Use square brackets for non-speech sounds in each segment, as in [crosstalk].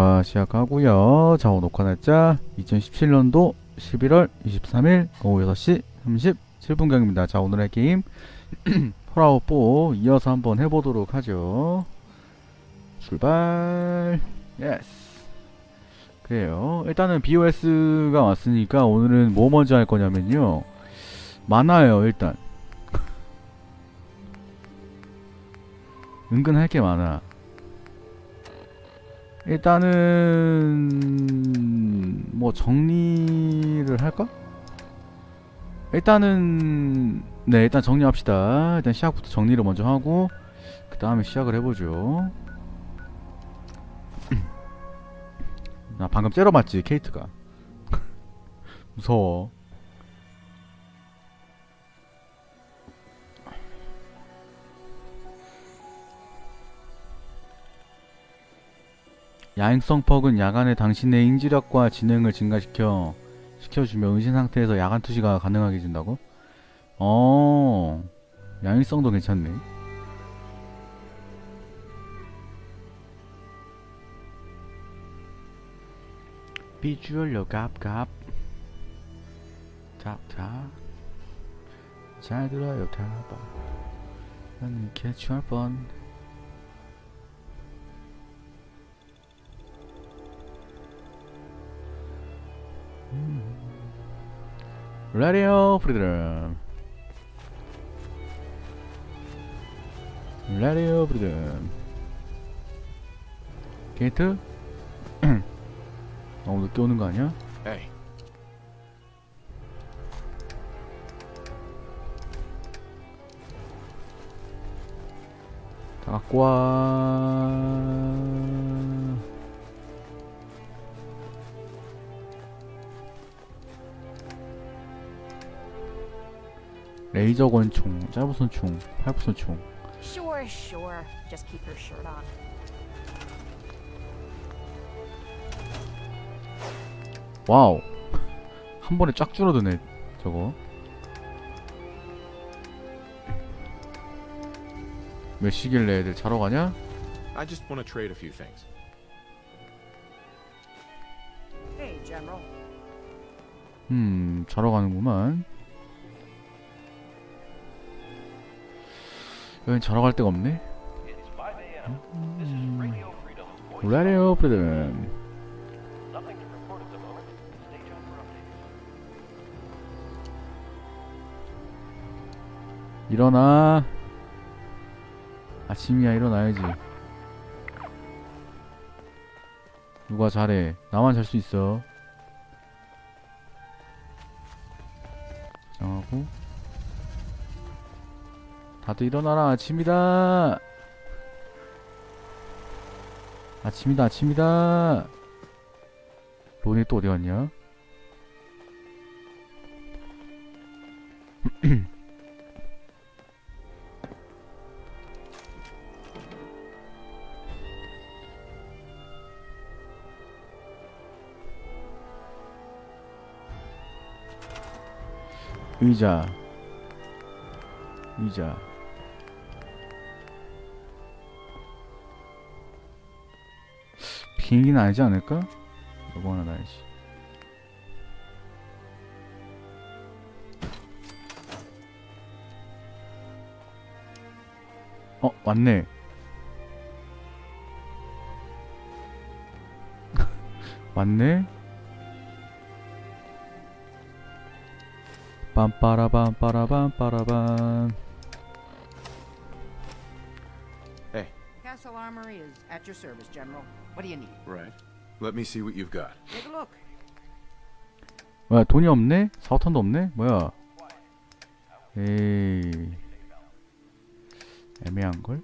녹화 시작하고요. 자, 오늘 녹화 날짜 2017년도 11월 23일 오후 6시 37분경입니다. 자, 오늘의 게임 [clears throat] 폴아웃 4 이어서 한번 해보도록 하죠. 출발. 예스. 그래요. 일단은 BOS가 왔으니까 오늘은 뭐 먼저 할 거냐면요. 많아요, 일단. [laughs] 은근 할 게 많아. 일단은 뭐 정리를 할까? 일단은 네 일단 정리합시다. 일단 시작부터 정리를 먼저 하고 그 다음에 시작을 해보죠. [clears throat] 나 방금 째려봤지 케이트가 [laughs] 무서워. 야행성 퍽은 야간에 당신의 인지력과 지능을 증가시켜 시켜주며 은신 상태에서 야간 투시가 가능하게 해준다고? 어, 야행성도 괜찮네. 비주얼요 갑갑 탑탑 잘 들어요 탑 나는 캐치할 뻔 라디오 프리덤 라디오 프리덤 게이트? [clears throat] 너무 늦게 오는 거 아니야? Hey, 다 갖고 와 레이저 권총, 짧은 총, 팔부선 총 Sure, sure. Just keep your shirt on. 와우 한 번에 쫙 줄어드네 저거 몇 시길래 애들 자러 가냐? I just want to trade a few things. Hey, General. 음 자러 가는구만 여긴 자러 갈 데가 없네 It's 5 a.m. This is Radio Freedom. Voice 라디오 프리덤. 일어나 아침이야 일어나야지 누가 잘해 나만 잘 수 있어 다들 일어나라. 아침이다. 아침이다 아침이다. 론이 또 어디 갔냐? [clears throat] 의자. 의자 비행기는 아니지 않을까? 이거 하나 놔야지. 어 왔네. [laughs] 왔네? 빰빠라밤 빠라밤 빠라밤 Armory is at your service, General. What do you need? Right. Let me see what you've got. Take a look. 뭐야 돈이 없네? 4, 5턴도 없네? 뭐야 에이 애매한걸?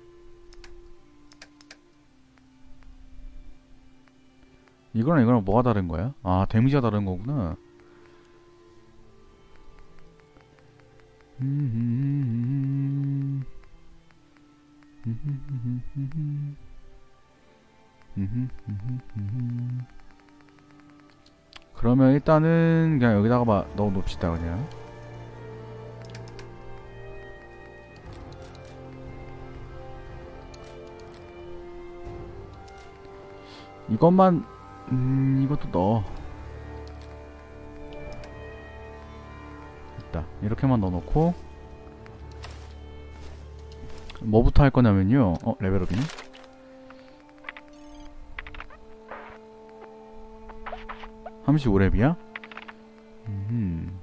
이거랑 이거랑 뭐가 다른 거야? 아 데미지가 다른 거구나 음. 그러면 일단은 그냥 여기다가 막 넣어 놓읍시다 그냥. 이것만 음 이것도 넣어. 있다. 이렇게만 넣어놓고. 뭐부터 할 거냐면요. 어 레벨업이네 35렙이야? 음.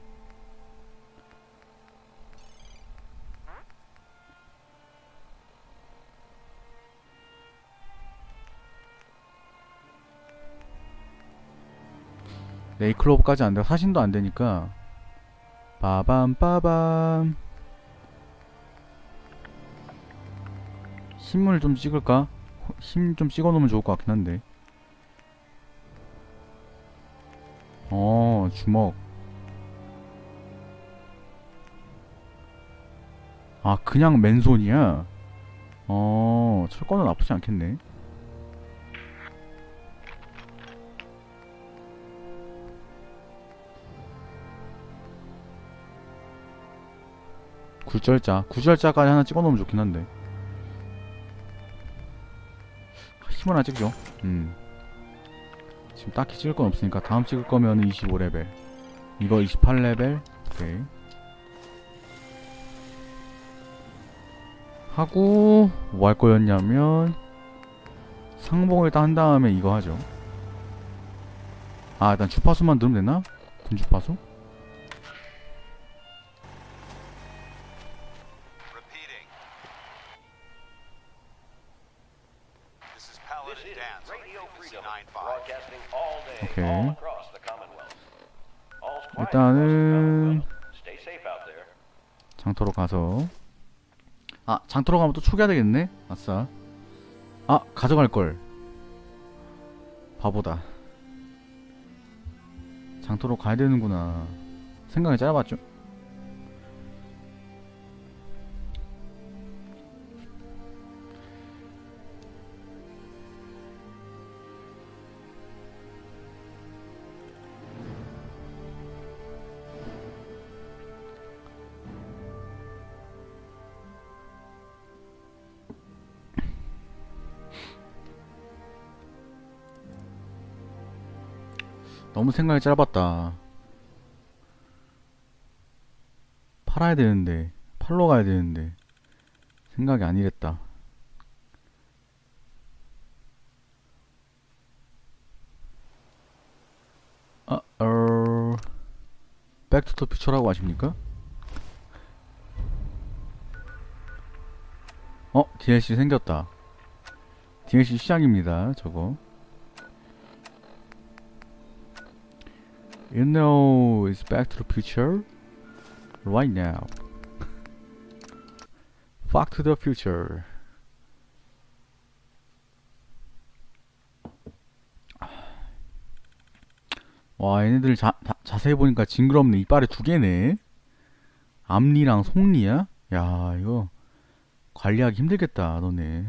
네이클로브까지 안 되고 사신도 안 되니까 빠밤 빠밤 힘을 좀 찍을까? 힘 좀 찍어 놓으면 좋을 것 같긴 한데 어 주먹. 아 그냥 맨손이야? 어 철거는 나쁘지 않겠네. 굴절자. 굴절자까지 하나 찍어 놓으면 좋긴 한데. 힘을 하나 찍죠 음 지금 딱히 찍을 건 없으니까 다음 찍을 거면 25레벨 이거 28레벨 오케이 하고 뭐 할 거였냐면 상봉을 한 다음에 이거 하죠 아 일단 주파수만 들으면 되나? 군 주파수? 일단은. 장터로 가서. 아 장터로 가면 또 초기화 되겠네? 아싸. 아 가져갈걸. 바보다. 장터로 가야 되는구나. 생각이 짧았죠 너무 생각이 짧았다 팔아야 되는데 팔러 가야 되는데 생각이 아니랬다 아, 어... 백투 더 퓨처라고 아십니까? 어? DLC 생겼다 DLC 시작입니다 저거 You know it's back to the future right now. Back to the future. 와 얘네들 자, 자, 자세히 보니까 징그럽네 이빨에 두 개네 앞니랑 속니야? 야 이거 관리하기 힘들겠다 너네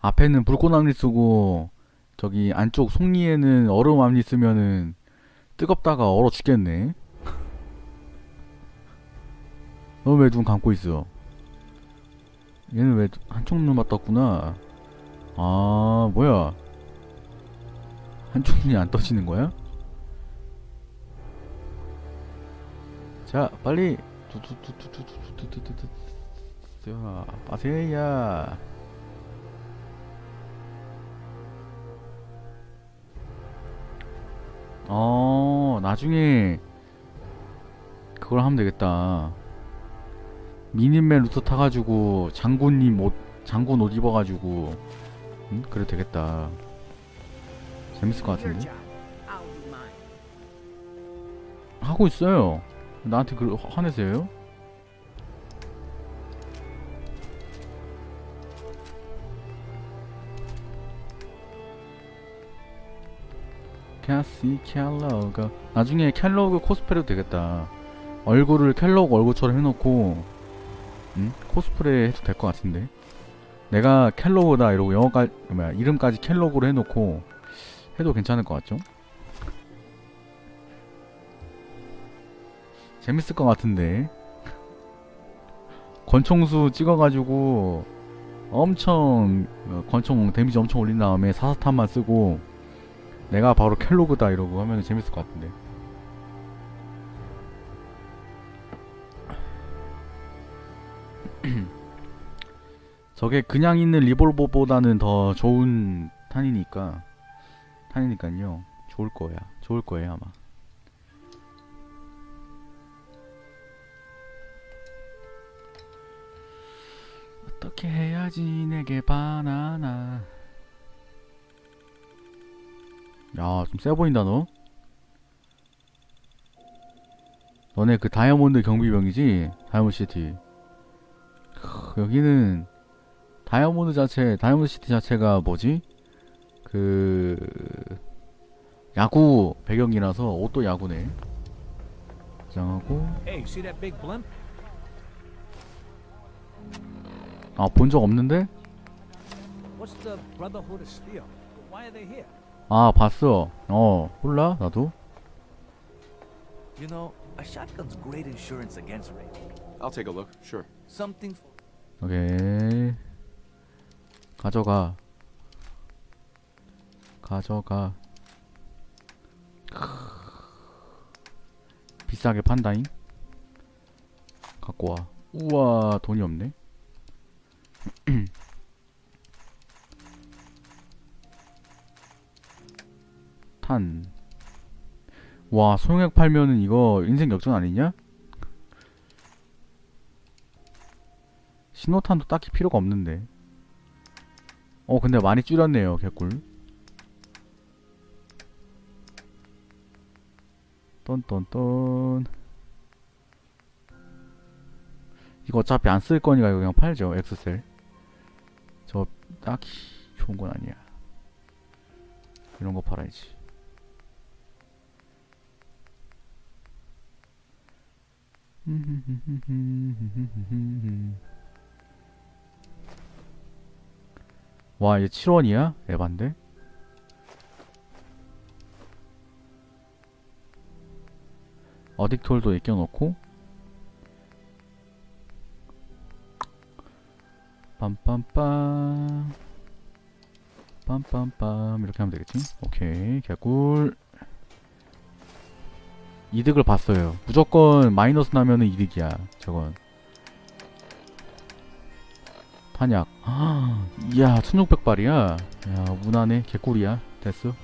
앞에는 불꽃암리 쓰고 저기 안쪽 속리에는 얼음암리 쓰면은 뜨겁다가 얼어 죽겠네 너 왜 눈 감고 있어 얘는 왜 한쪽 눈만 떴구나 아 뭐야 한쪽 눈이 안 떠지는 거야? 자 빨리 자 빠세야 어, 나중에 그걸 하면 되겠다. 미니맨 루트 타가지고 장군님 옷, 장군 옷 입어가지고, 응? 그래도 되겠다. 재밌을 것 같은데? 하고 있어요. 나한테 그 화내세요? 캐시 캘로그 나중에 캘로그 코스프레도 되겠다 얼굴을 캘로그 얼굴처럼 해놓고 응? 코스프레 해도 될 것 같은데 내가 캘로그다 이러고 영어까지 뭐야 이름까지 캘로그로 해놓고 해도 괜찮을 것 같죠? 재밌을 것 같은데 [laughs] 권총수 찍어가지고 엄청 어, 권총 데미지 엄청 올린 다음에 사사탄만 쓰고 내가 바로 켈로그다 이러고 하면 재밌을 것 같은데. [clears throat] 저게 그냥 있는 리볼버보다는 더 좋은 탄이니까 탄이니까요. 좋을 거야. 좋을 거예요 아마. 어떻게 해야지 내게 바나나 야 좀 세 보인다 너. 너네 그 다이아몬드 경비병이지? 다이아몬드 시티. 크, 여기는 다이아몬드 자체 다이아몬드 시티 자체가 뭐지? 그 야구 배경이라서 옷도 야구네. 장하고? 아 본 적 없는데 아 봤어 어 몰라 나도 You know, a shotgun's great insurance against rape. I'll take a look. Sure. Something f- 오케이 가져가 가져가. 비싸게 판다잉 갖고 와 우와 돈이 없네 탄와 소형액 팔면은 이거 인생 역전 아니냐? 신호탄도 딱히 필요가 없는데. 어, 근데 많이 줄였네요, 개꿀. 똔똔똔. 이거 어차피 안 쓸 거니까 이거 그냥 팔죠, 엑스셀. 저 딱히 좋은 건 아니야. 이런 거 팔아야지. [laughs] 와, 얘 7원이야? 에반데? 어딕톨도 익혀놓고 빰빰빰 빰빰빰 이렇게 하면 되겠지? 오케이 개꿀 이득을 봤어요 무조건 마이너스 나면은 이득이야 저건 탄약 이야 1600발이야 야 무난해 개꿀이야 됐어.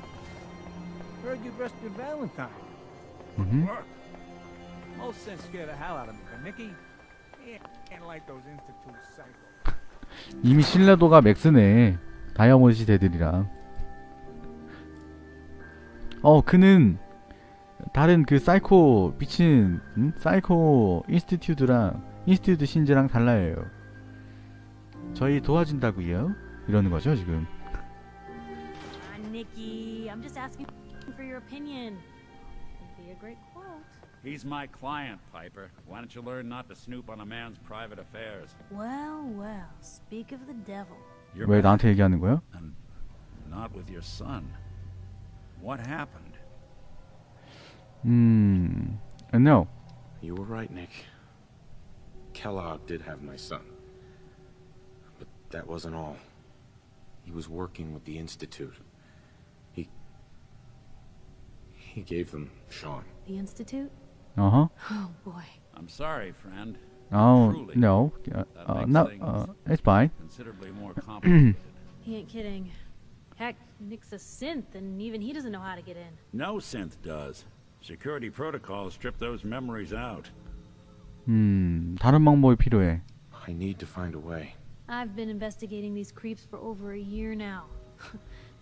이미 신뢰도가 맥스네 다이아몬드 시대들이랑 어 그는 다른 그 사이코 미친 응? 사이코 인스티튜드랑 인스티튜드 신지랑 달라요 저희 도와준다고요 이러는 거죠 지금 Ah, Nikki, I'm just asking for your opinion. Would be a great quote. He's my client, Piper. Why don't you learn not to snoop on a man's private affairs? Well, well, speak of the devil. You're 왜 나한테 얘기하는 거야? and not with your son. What happened? Hmm. I no. You were right, Nick. Kellogg did have my son. But that wasn't all. He was working with the Institute. He... He gave them Sean. The Institute? Uh-huh. Oh, boy. I'm sorry, friend. Oh, Truly, no. Uh, uh, no, uh, it's fine. Considerably more complicated. [clears throat] he ain't kidding. Heck, Nick's a synth, and even he doesn't know how to get in. No synth does. Security protocols strip those memories out. 음 다른 방법이 필요해 I need to find a way. I've been investigating these creeps for over a year now.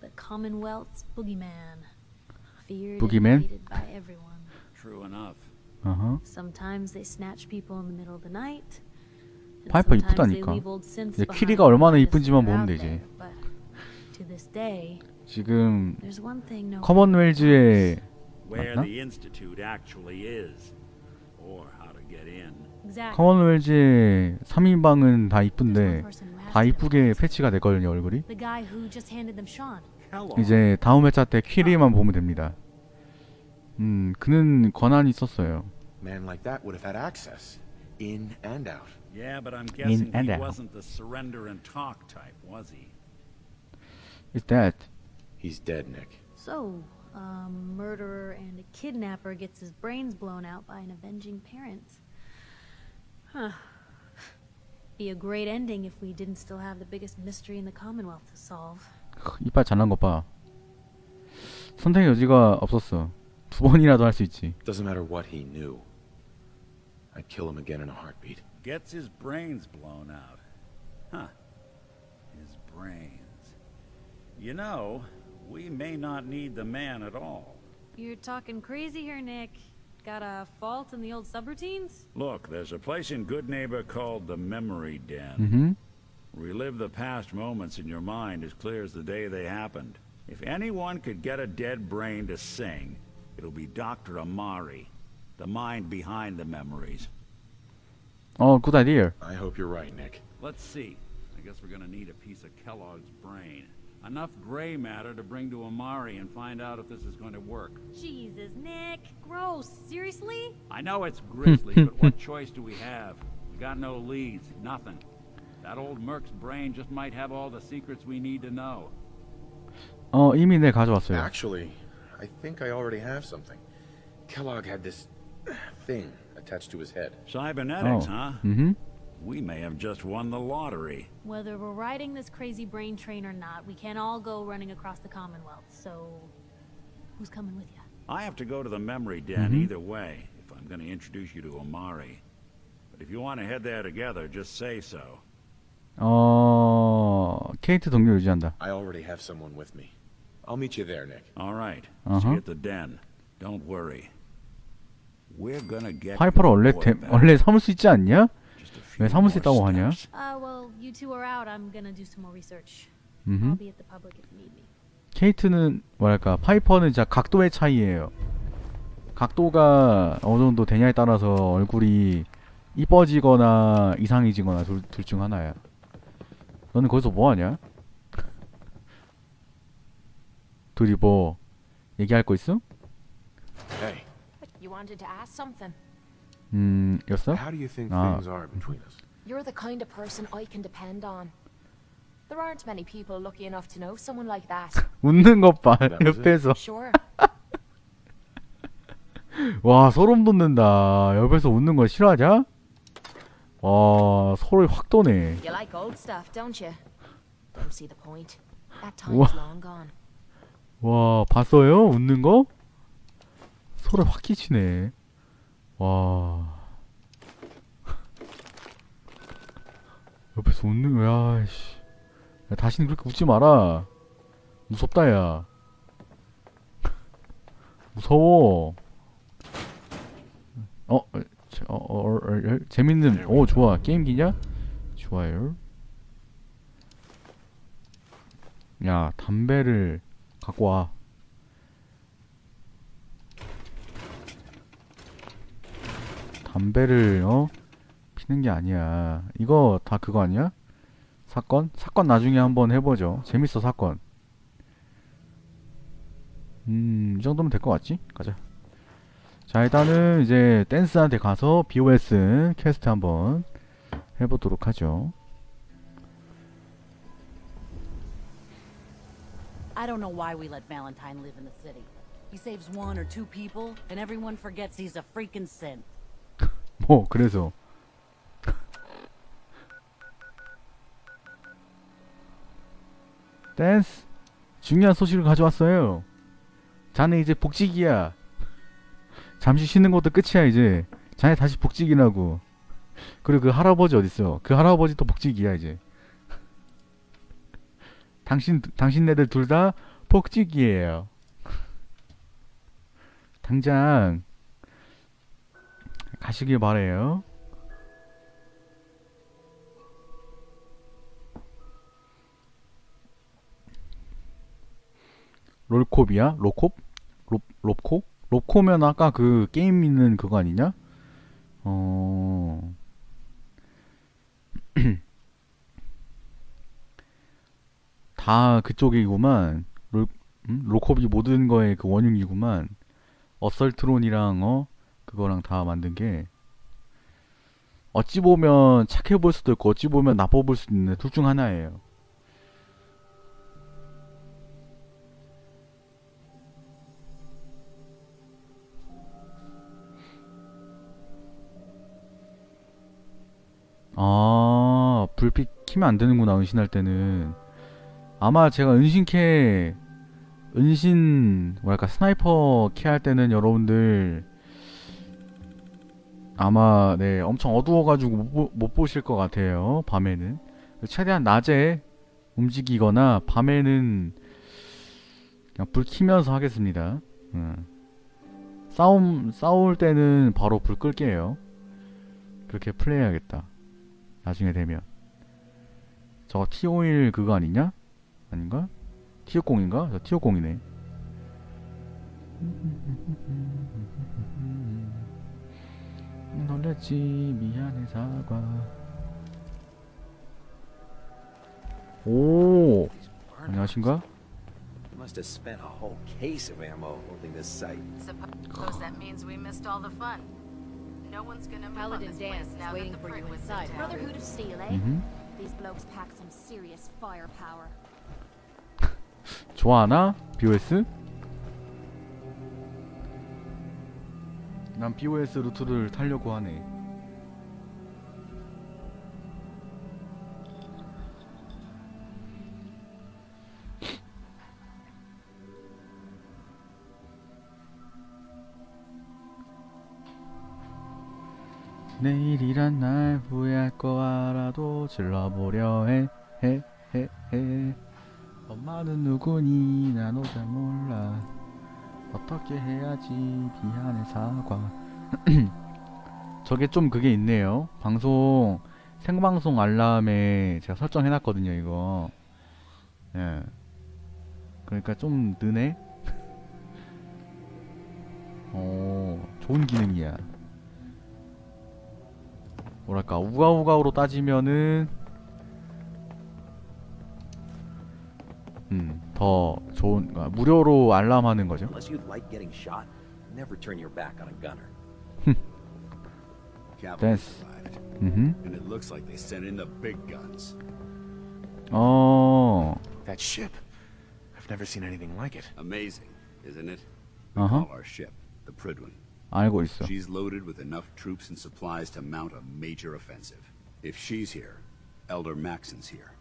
the Commonwealth's boogeyman. Feared Boogeyman? and hated by everyone. True enough. 어허 Sometimes they snatch people in the middle of the night. 파이퍼 sometimes they 이쁘다니까. leave old synths 이제 behind 키리가 얼마나 이쁜지만 보면 되지. there, but to this day, 지금 there's one thing no one 커먼웰즈의 Where 맞나? the Institute actually is. Or how to get in. Exactly. 커먼웰즈의 3인방은 다 이쁜데 person who has 다 이쁘게. 패치가 됐거든요 얼굴이 The guy who just handed them Sean. Kellogg. 이제 다음 회차 때 퀴리만 보면 됩니다 음 그는 권한이 있었어요 Man like that would have had access, in and out. Yeah, but I'm guessing he wasn't the surrender and talk type, was he? Is that He's dead, Nick. So, a murderer and a kidnapper gets his brains blown out by an avenging parent. Huh. Be a great ending if we didn't still have the biggest mystery in the Commonwealth to solve. 이빨 잘난 것 봐. 선택의 여지가 없었어. 두 번이라도 할 수 있지. Doesn't matter what he knew. I'd kill him again in a heartbeat. Gets his brains blown out. Huh. His brains. You know, we may not need the man at all. You're talking crazy here, Nick. Got a fault in the old subroutines? Look, there's a place in Good Neighbor called the Memory Den. Mm -hmm. Relive the past moments in your mind as clear as the day they happened. If anyone could get a dead brain to sing, it'll be Dr. Amari, the mind behind the memories. Oh, good idea. I hope you're right, Nick. Let's see. I guess we're gonna need a piece of Kellogg's brain. Enough gray matter to bring to Amari and find out if this is going to work. Jesus, Nick. Gross. Seriously? I know it's grisly, but what choice [laughs] do we have? We got no leads, nothing. That old Merc's brain just might have all the secrets we need to know. 어, 이미 내 가져왔어요. Actually, I think I already have something. Kellogg had this thing attached to his head. Cybernetics, Oh. huh? 음. We may have just won the lottery. Whether we're riding this crazy brain train or not, we can't all go running across the Commonwealth. So, who's coming with you? I have to go to the memory den Mhm. either way if I'm going to introduce you to Amari. But if you want to head there together, just say so. 어, 케이트 동료 유지한다. I already have someone with me. I'll meet you there, Nick. All right. Uh-huh. See you at the den. Don't worry. We're gonna get 파이퍼를 your 원래 boy 대, back. 원래 삼을 수 있지 않냐? 왜 more 있다고. Uh, research. 음. 케이트는 뭐랄까 파이퍼는 진짜 각도의 차이예요. 각도가 어느 정도 되냐에 따라서 얼굴이 이뻐지거나 이상해지거나 둘 중 하나야. 너는 거기서 뭐 하냐? 둘이 뭐 얘기할 거 있어? Hey, You wanted to ask something. 음, 였어? how do you think Ah. things are between us? You're the kind of person I can depend on. There aren't many people lucky enough to know someone like that. 웃는 것 봐. 옆에서. Sure. 와, 소름 돋는다. 옆에서 웃는 거 싫어하냐? 와, 소름이 확 도네. You like old stuff, don't you? Don't see the point. That time's long gone. 와, 봤어요? 웃는 거? 소름 확 끼치네. 와. [laughs] 옆에서 웃는 거야, 씨. 야, 다시는 그렇게 웃지 마라. 무섭다, 야. [laughs] 무서워. 어, 어, 저- 어, 어, 어, 어, 재밌는, 오, 좋아. 게임기냐? 좋아요. 야, 담배를 갖고 와. 담배를 어 피는 게 아니야. 이거 다 그거 아니야? 사건? 사건 나중에 한번 해보죠. 재밌어 사건. 음, 이 정도면 될 것 같지? 가자. 자, 일단은 이제 댄스한테 가서 BOS 퀘스트 한번 해보도록 하죠. I don't know why we let Valentine live in the city. He saves one or two people, and everyone forgets he's a freaking synth. 뭐 그래서. [laughs] 댄스? 중요한 소식을 가져왔어요. 자네 이제 복직이야. [laughs] 잠시 쉬는 것도 끝이야 이제. 자네 다시 복직이라고. 그리고 그 할아버지 어딨어? 그 할아버지도 복직이야 이제. [laughs] 당신 당신네들 둘 다 복직이에요. 당장 가시길 바래요. 롤콥이야? 로콥? 롭 롭코? 롭코면 아까 그 게임 있는 그거 아니냐? 어. [clears throat] 다 그쪽이구만. 롤 음? 로콥이 모든 거의 그 원흉이구만. 어설트론이랑 어 그거랑 다 만든 게 어찌 보면 착해 보일 수도 있고 어찌 보면 나빠 보일 수도 있는 둘중 하나예요. 아, 불빛 키면 안 되는구나, 은신할 때는. 아마 제가 은신캐, 은신, 뭐랄까, 스나이퍼 캐 할 때는 여러분들, 아마, 네, 엄청 어두워가지고 못, 보- 못 보실 것 같아요, 밤에는. 최대한 낮에 움직이거나, 밤에는 그냥 불 키면서 하겠습니다. 음. 싸움, 싸울 때는 바로 불 끌게요. 그렇게 플레이해야겠다. 나중에 되면 저거 T51 그거 아니냐? 아닌가? T60인가? 저 T60이네 [laughs] 놀랬지 미안해 사과 오 안녕하신가? Must have spent a whole case of ammo holding this site. Suppose that means we missed all the fun. No one's gonna move on Paladin this Dan place now waiting that the for you Prickly's inside. Brotherhood of Steel, eh? 음흠. These blokes pack some serious firepower. 좋아하나? BOS? 난 BOS 루트를 타려고 하네. 내일이란 날 후회할 거 알아도 질러보려 해, 해, 해, 해. 엄마는 누구니? 나도 잘 몰라 어떻게 해야지 미안해 사과 [clears throat] 저게 좀 그게 있네요. 방송 생방송 알람에 제가 설정해놨거든요 이거. 예. 그러니까 좀 느네. 어 [laughs] 좋은 기능이야. 뭐랄까 우가우가우로 따지면은 더 좋은 아, 무료로 알람하는 거죠. Unless you like getting shot, never turn your back on a gunner. Cavalry That's- provided. 음. And it looks like they sent in the big guns. 어. That ship. I've never seen anything like it. Amazing, isn't it? We Uh-huh. call our ship the Prydwen. 알고 있어. She's loaded with enough troops and supplies to mount a major offensive. If she's here, Elder Maxon's here.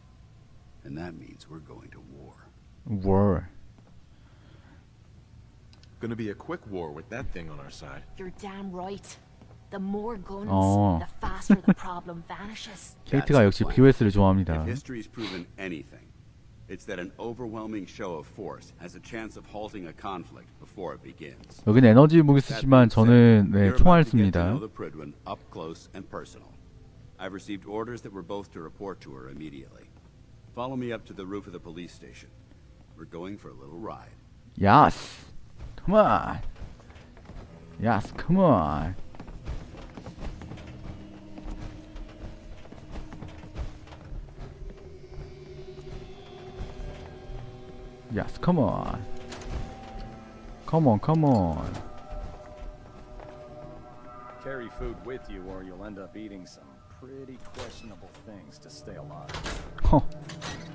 And that means we're going to war. 월. Gonna be a quick war with that thing on our side. You're damn right. The more guns, Oh. the faster the problem vanishes. [laughs] 케이트가 역시 BOS를 좋아합니다. If history's proven anything, it's that an overwhelming show of force has a chance of halting a conflict before it begins. 여기는 에너지 무기 That 쓰지만 being 저는 said, 네, you're 총알 about to get to 씁니다. know the Prydwen up close and personal. I've received orders that we're both to report to her immediately. Follow me up to the roof of the police station. We're going for a little ride. Yes. Come on. Yes, come on. Yes, come on. Come on, come on. Carry food with you or you'll end up eating some pretty questionable things to stay alive. Huh.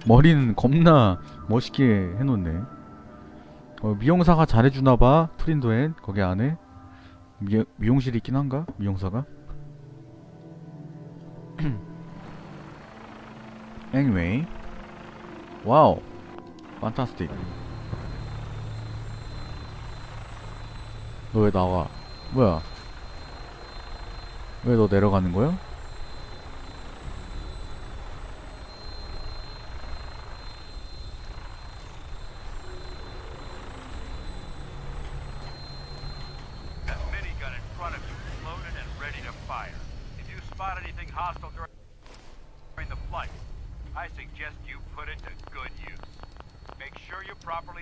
머리는 겁나 멋있게 해놓네. 어, 미용사가 잘해주나봐. 프린도엔 거기 안에 미, 미용실이 있긴 한가? 미용사가? [clears throat] anyway, 와우, 판타스틱. 너 왜 나와? 뭐야? 왜 너 내려가는 거야?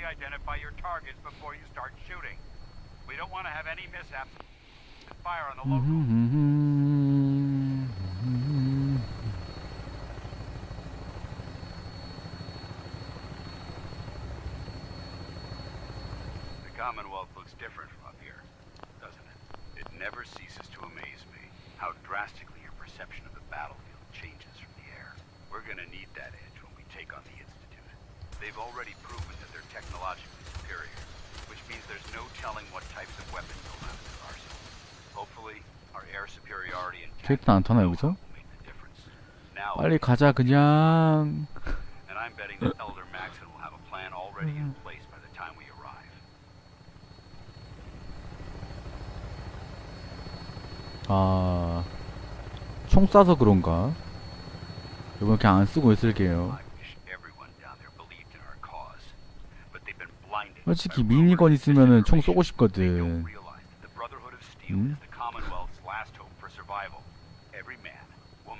Identify your targets before you start shooting. We don't want to have any mishaps. Fire on the local. Mm-hmm, mm-hmm, mm-hmm. The Commonwealth looks different 안 타나 여기서? 빨리 가자 그냥. 아... 총 쏴서 그런가? 이번 그냥 안 쓰고 있을게요 솔직히 미니건 있으면은 총 쏘고 싶거든 음?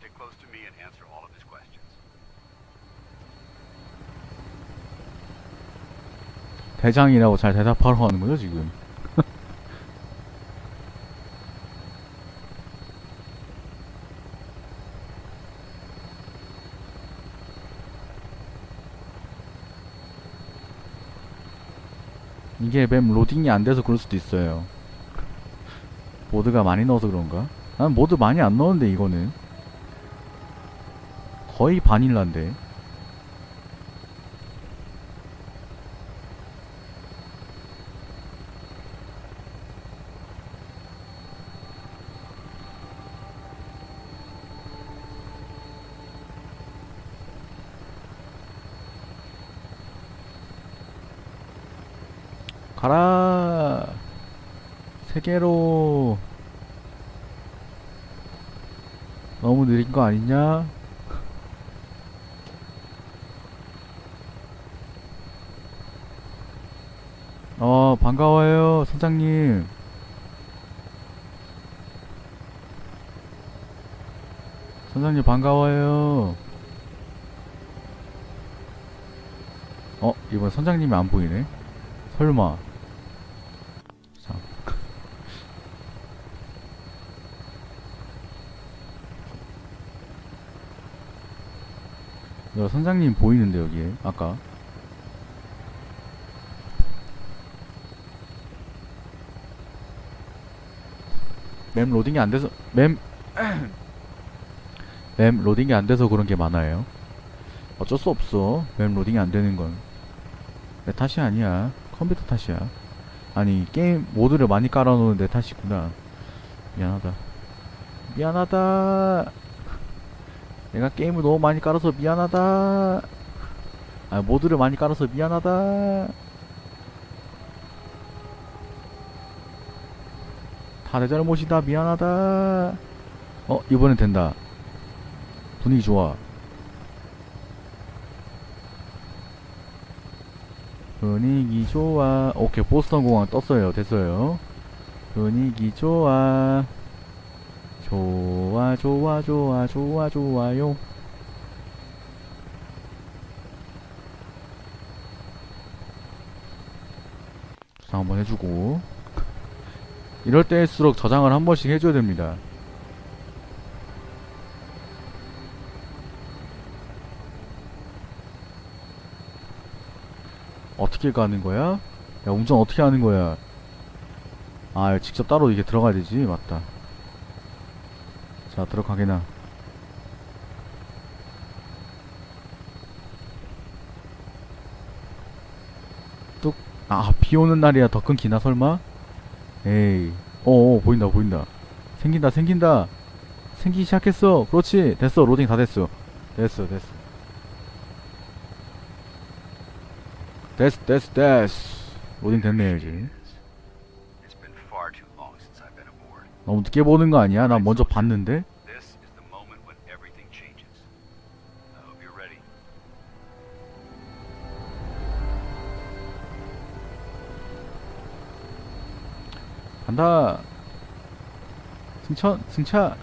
Stick close to me and answer all of his questions. 대장이라고 잘 대답하러 가는 거죠 지금 [laughs] 이게 맵 로딩이 안 돼서 그럴 수도 있어요 모드가 많이 넣어서 그런가? 난 모드 많이 안 넣었는데 이거는 거의 바닐라인데. 가라. 세계로. 너무 느린 거 아니냐? 어 반가워요 선장님. 선장님 반가워요. 어 이번 선장님이 안 보이네. 설마. 자. [laughs] 야, 선장님 보이는데 여기에? 아까 맵 로딩이 안 돼서 맵 [clears throat] 맵 로딩이 안 돼서 그런 게 많아요. 어쩔 수 없어. 맵 로딩이 안 되는 건. 내 탓이 아니야. 컴퓨터 탓이야. 아니 게임 모드를 많이 깔아놓은 내 탓이구나. 미안하다. 미안하다. [laughs] 내가 게임을 너무 많이 깔아서 미안하다. 아 모드를 많이 깔아서 미안하다 다내 잘못이다. 미안하다. 어 이번엔 된다. 분위기 좋아. 분위기 좋아. 오케이 보스턴 공항 떴어요. 됐어요. 분위기 좋아. 좋아 좋아 좋아 좋아 좋아요. 저장 한번 해주고 이럴 때일수록 저장을 한 번씩 해줘야 됩니다 어떻게 가는 거야? 야 운전 어떻게 하는 거야? 아 직접 따로 이게 들어가야 되지 맞다 자 들어가게나 뚝아 비오는 날이야 더 끊기나 설마? 에이. 어어 보인다 보인다. 생긴다 생긴다. 생기기 시작했어. 그렇지. 됐어. 로딩 다 됐어. 됐어 됐어. 됐어 됐어 됐어. 로딩 됐네 이제. 너무 늦게 보는 거 아니야? 나 먼저 봤는데 간다 승천 승차